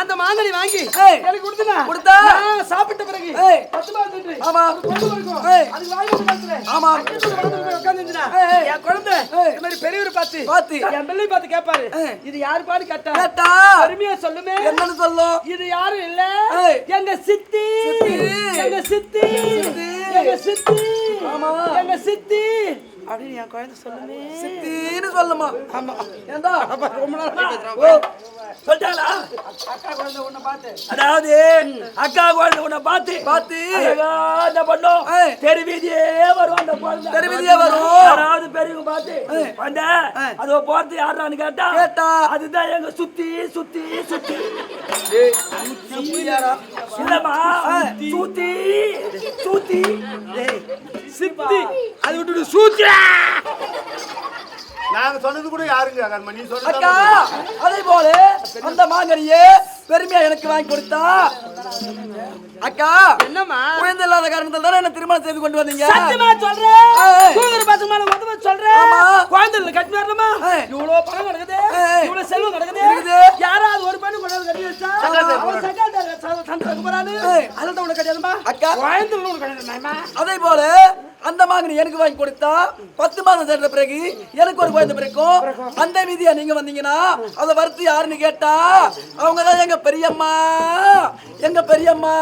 அந்த மாங்கனி வாங்கி. எனக்கு கொடுத்தா? நான் சாப்பிட்ட பிறகு ஏய். பத்து மாதம் நின்று ஆமா. அது கொண்டு இருக்கும். ஏய். அது வாங்கி கொடுத்துறேன். ஆமா. ஏய். என் குழந்தை. இந்த மாதிரி பெரியவர் பார்த்து பார்த்து. என் பிள்ளை பார்த்து கேட்பாரு. இது யாரு பாடு கேட்டா கேட்டா பெருமையா சொல்லுமே என்னன்னு சொல்லும் இது யாரும் இல்ல. எங்க சித்தி. எங்க சித்தி. எங்க சித்தி ஆமா. எங்க சித்தி அப்படின்னு என் குழந்தை சொல்லுமே. சித்தின்னு சொல்லுமா. ஆமா. ஏண்டா? ரொம்ப நாள் சொல்லிட்டாளா? அக்கா குழந்தை உன்னை பார்த்து. அதாவது அக்கா குழந்தை உன்னை பார்த்து இந்த பொண்ணும் ஏய். தெரு வீதியே வரும் அந்த குழந்தை. தெரு வீதியே வரும். யாராவது பெரியவங்க பார்த்து. வந்த. அதோ போறது யாரான்னு கேட்டா கேட்டா. அதுதான் எங்க சுத்தி சுத்தி சுத்தி. ஏய். சுத்தி சுத்தி. சித்தி அது விட்டுட்டு சூத்திரா நாங்க சொன்னது கூட யாருங்க கண்மணி? நீ அக்கா அதே போல அந்த மாங்கனியே பெருமையா எனக்கு வாங்கி கொடுத்தா. அக்கா என்னம்மா? குழந்தை இல்லாத காரணத்தால தானே என்ன திருமணம் செய்து கொண்டு வந்தீங்க? சத்தியமா சொல்றேன். சூதர பசங்க மேல உதவ சொல்றேன் ஆமா. குழந்தைல கட்டி வரணுமா. இவ்வளவு பணம் கிடக்குது. இவ்வளவு செல்வம் கிடக்குது. யாராவது ஒரு பெண்ணு கொண்டாந்து கட்டி வச்சா அவன் உனக்கு கட்டியாதுமா அக்கா. குழந்தைல உனக்கு கட்டியாதுமா அதே போல அந்த மாங்கனி எனக்கு வாங்கி கொடுத்தா பத்து மாதம் சேர்ந்த பிறகு எனக்கு ஒரு குழந்தை பிறக்கும். அந்த வீதியா நீங்க வந்தீங்கன்னா அதை வறுத்து யாருன்னு கேட்டா அவங்க தான் எங்க பெரியம்மா எங்க பெரியம்மா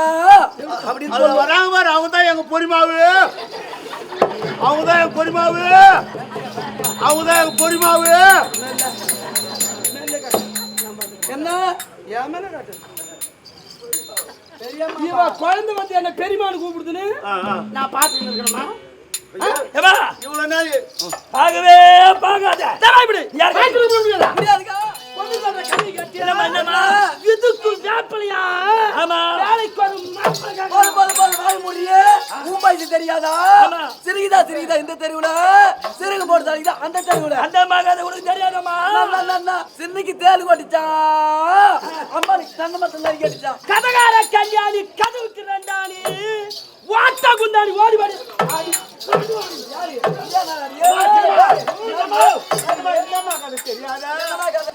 அப்படின்னு வராங்க பாரு அவங்க தான் எங்க பொறிமாவு அவங்க தான் எங்க பொறிமாவு அவங்க தான் எங்க பொறிமாவு என்ன? என் மேல காட்டு. இவ குழந்தை வந்து என்ன பெரியமானு கூப்பிடுதுன்னு. நான் பார்த்துட்டு நாள் பார்க்கவே பார்க்காத இப்படி? இதுக்கு வேப்பலையா ஆமா. வேலைக்கு வரும் மாப்பிள்ளை போது போது போது வாய் முடியே மூம்பாய்க்கு தெரியாதா. சிறுகிதா சிறுகிதா இந்த தெருவுல? சிறுகு போட்டு தலிக்குதா அந்த தெருவுல? அந்த மகன் உனக்கு தெரியாதம்மா. சின்னிக்கு தேள் கொட்டிச்சா? அம்மா தங்க மத்தம் அடிச்சா கதகார கல்யாணி கதவுக்கு ரெண்டாணி வாட்டா குந்தாணி ஓடி வாடி.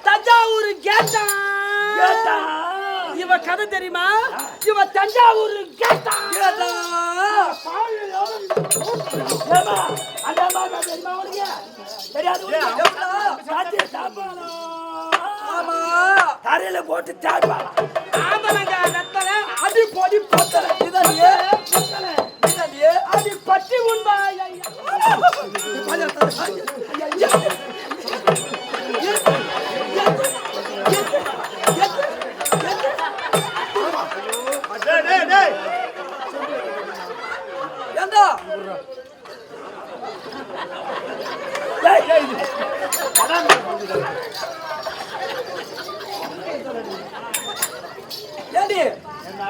தஞ்சாவூர் கேட்டா. இவ கதை தெரியுமா? இவ தஞ்சாவூர் கேட்டா. தெரியாது போட்டு ஆம்பளங்க நத்தல அடி பொடி பொத்தல இதானியே பொத்தல இதானியே அடி பட்டி உண்பா டேய், டேய், டேய். ஏண்டா டேய், டேய், இது. ஏண்டி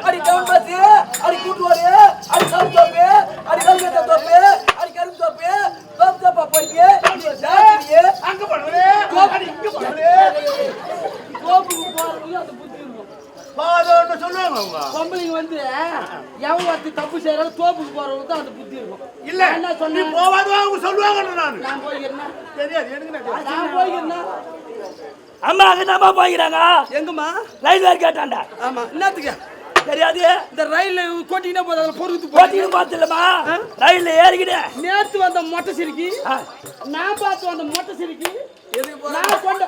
அடி டவுன் பாத்து அடி கூட்டுவாரு அடி சவுண்ட் தோப்பு அடி கல்கத்தா தோப்பு அடி கரும்பு தோப்பு தோப்பு தோப்பா போயிட்டு ஜாக்கிரியே அங்க போடுறே இங்க போடுறே கோப்புக்கு பாதோன்னு சொல்லுவாங்க அவங்க. பொம்பளைங்க வந்து எவன் ஒருத்தி தப்பு செய்யறாங்க தோப்புக்கு போறவங்க தான் அந்த புத்தி இருக்கும். இல்ல நான் என்ன நீ சொன்னேன் போவாது அவங்க சொல்லுவாங்க நான். நான் போய்க்கிறேன் தெரியாது எனக்கு நான் போய்க்கிறேன் அம்மா அங்கதாம்மா போய்க்கிறாங்க எங்கம்மா? ரயில்வே கேட்டாண்டா ஆமா என்னத்துக்கு? தெரியாது. இந்த ரயில்ல கொட்டிக்கிட்டே போதும் அதில் பொறுத்து போட்டின்னு பார்த்துலமா ரயில்ல ஏறிக்கிட்டேன் நேத்து வந்த மொட்டை சிரிக்கி. நான் பார்த்து வந்த மொட்டை சிரிக்கி எதுக்கு போற நான் கொண்ட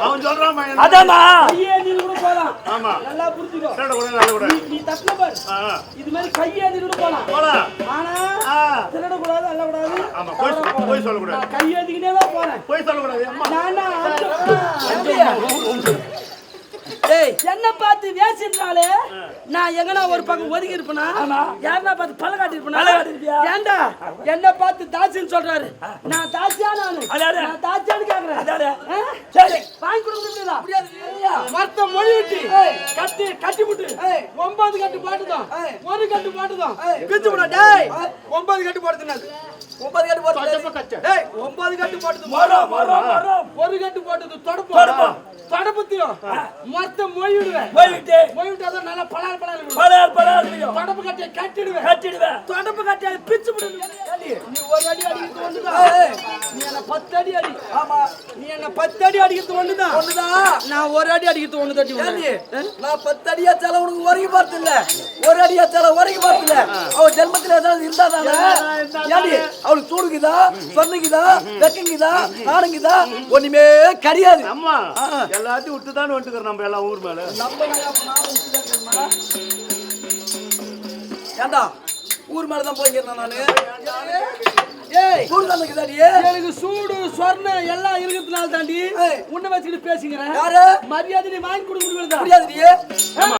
அவன் சொல்றான் மகன். அதாம்மா கையேந்தின்னு கூட போலாம் ஆமா நல்லா புரிஞ்சுக்கோ நல்ல கூட நல்ல கூட நீ- தட்டின பாரு. இது மாதிரி கையேந்தின்னு கூட போலாம் போலாம் ஆனா ஆ. திருடக்கூடாது அல்லக்கூடாது ஆமா போய் போய் சொல்லக்கூடாது நான் கையேந்திக்கிட்டே தான் போறேன் போய் சொல்லக்கூடாது அம்மா நானா என்ன பார்த்து வேசின்றாலே நான் எங்கனா ஒரு பக்கம் ஒதுங்கி இருப்பேனா யாருன்னா பார்த்து பல்ல காட்டிருப்பேனா பல்ல காட்டிருப்பியா? ஏன்டா என்ன பார்த்து தாசின்னு சொல்றாரு. நான் தாசியா நானு. நான் தாசியான்னு கேக்குறேன்? சரி. வாங்கி கொடுக்க முடியாதா? முடியாது. இல்லையா? மரத்த மொழி விட்டு. கட்டி கட்டி விட்டு. ஒன்பது கட்டு பாட்டுதான். ஒரு கட்டு பாட்டுதான். பிச்சு விட டேய். ஒன்பது கட்டு போடுதுனாது ஒன்பது கட்டு போட்டு ஒன்பது கட்டு போட்டது மரம் மரம் ஒரு கட்டு போட்டது தொடப்பு. தொடப்பம். தொடப்பத்தையும் மொத்தம் மொழிவிடுவேன் போயிட்டு மொழிவிட்டாதான் நல்லா பலால் இருக்கும். பலார் பலார் தொடப்பு கட்டையை கட்டிடுவேன். கட்டிடுவேன். தொடப்பு கட்டையை பிச்சு விடுவேன் நீ ஒரு அடி ஏய், நீ என்ன பத்து அடி அடி. ஆமா. பத்து அடி அடிக்கிறது ஒண்ணுதான் ஒண்ணுதான் நான் ஒரு அடி அடிக்கிறது ஒண்ணு தட்டி நான் பத்து அடியா செல உனக்கு உரைக்கு பார்த்து இல்ல ஒரு அடியா செல உரைக்கு பார்த்து இல்ல அவ ஜென்மத்துல ஏதாவது இருந்தா தானே? ஏண்டி? அவளுக்கு சூடுக்குதா? சொன்னுக்குதா? வெக்கங்குதா? நானுங்குதா ஒண்ணுமே கிடையாது. அம்மா எல்லாத்தையும் விட்டு தான் வந்துக்கிறோம் நம்ம எல்லாம் ஊர் மேல? ஏண்டா? ஊர் மேலதான் போய்க்கிறேன் நானு எனக்கு சூடு சொர்ணம் எல்லாம் இருக்கிறதுனால தாண்டி. உன்னை வச்சுக்கிட்டு பேசிக்கிறேன். யாரு? மரியாதை நீ வாங்கி கொடுக்க முடியாது